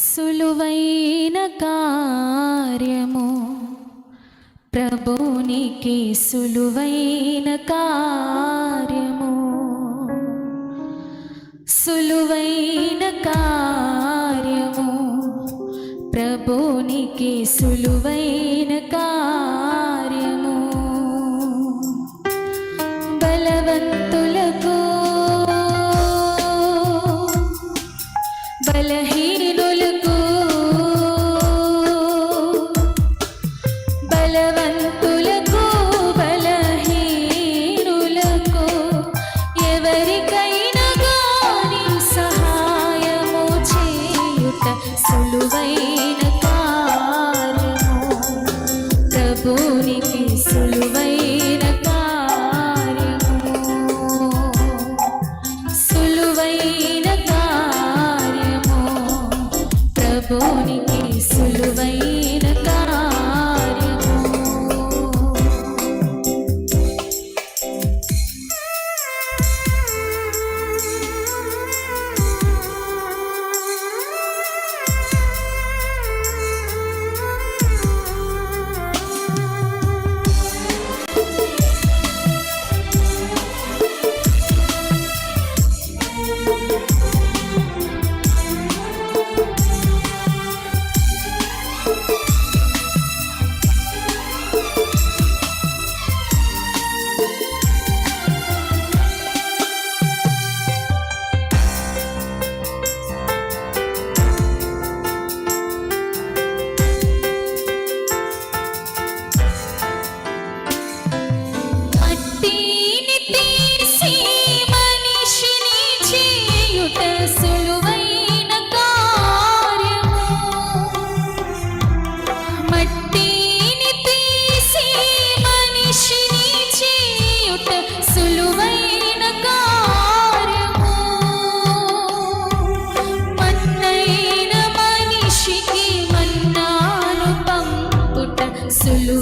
సులువైన కార్యము. ప్రభునికి సులువైన కార్యము. సులువైన కార్యము. ప్రభునికి సులువైన కార్యము solo vai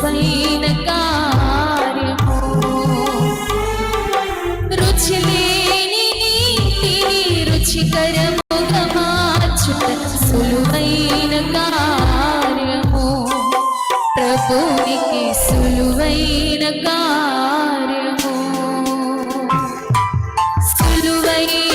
శుభమైన కార్యము రుచి లేని నీతిని రుచికరముగా మార్చుట సులువైన కార్యము ప్రభునికి సులువైన కార్యము సులువైన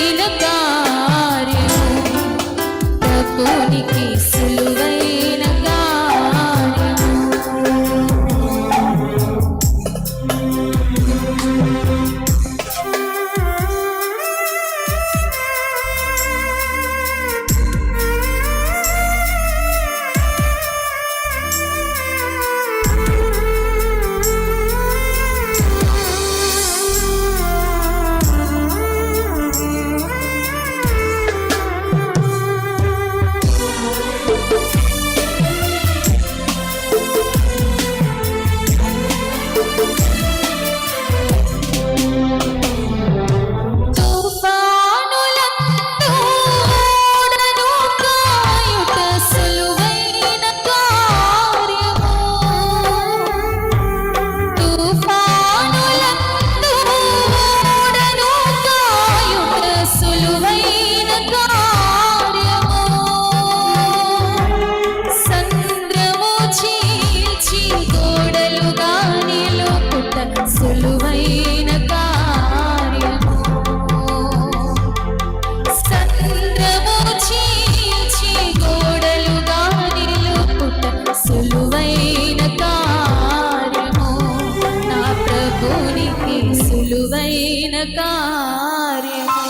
కార్యము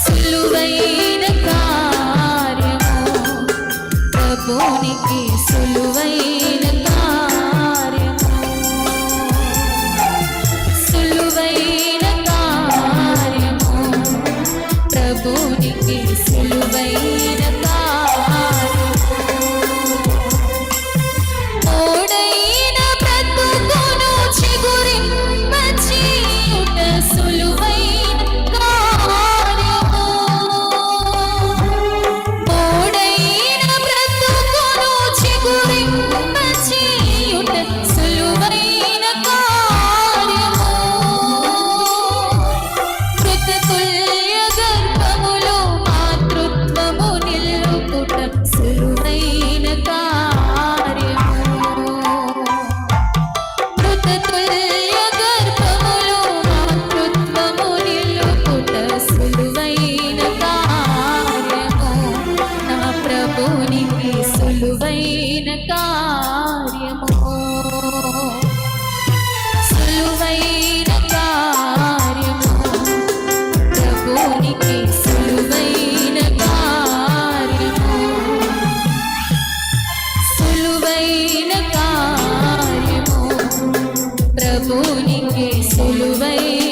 సులువైన కార్యము ప్రభునికి సులువైన కార్యము ప్రభునికి సులువైన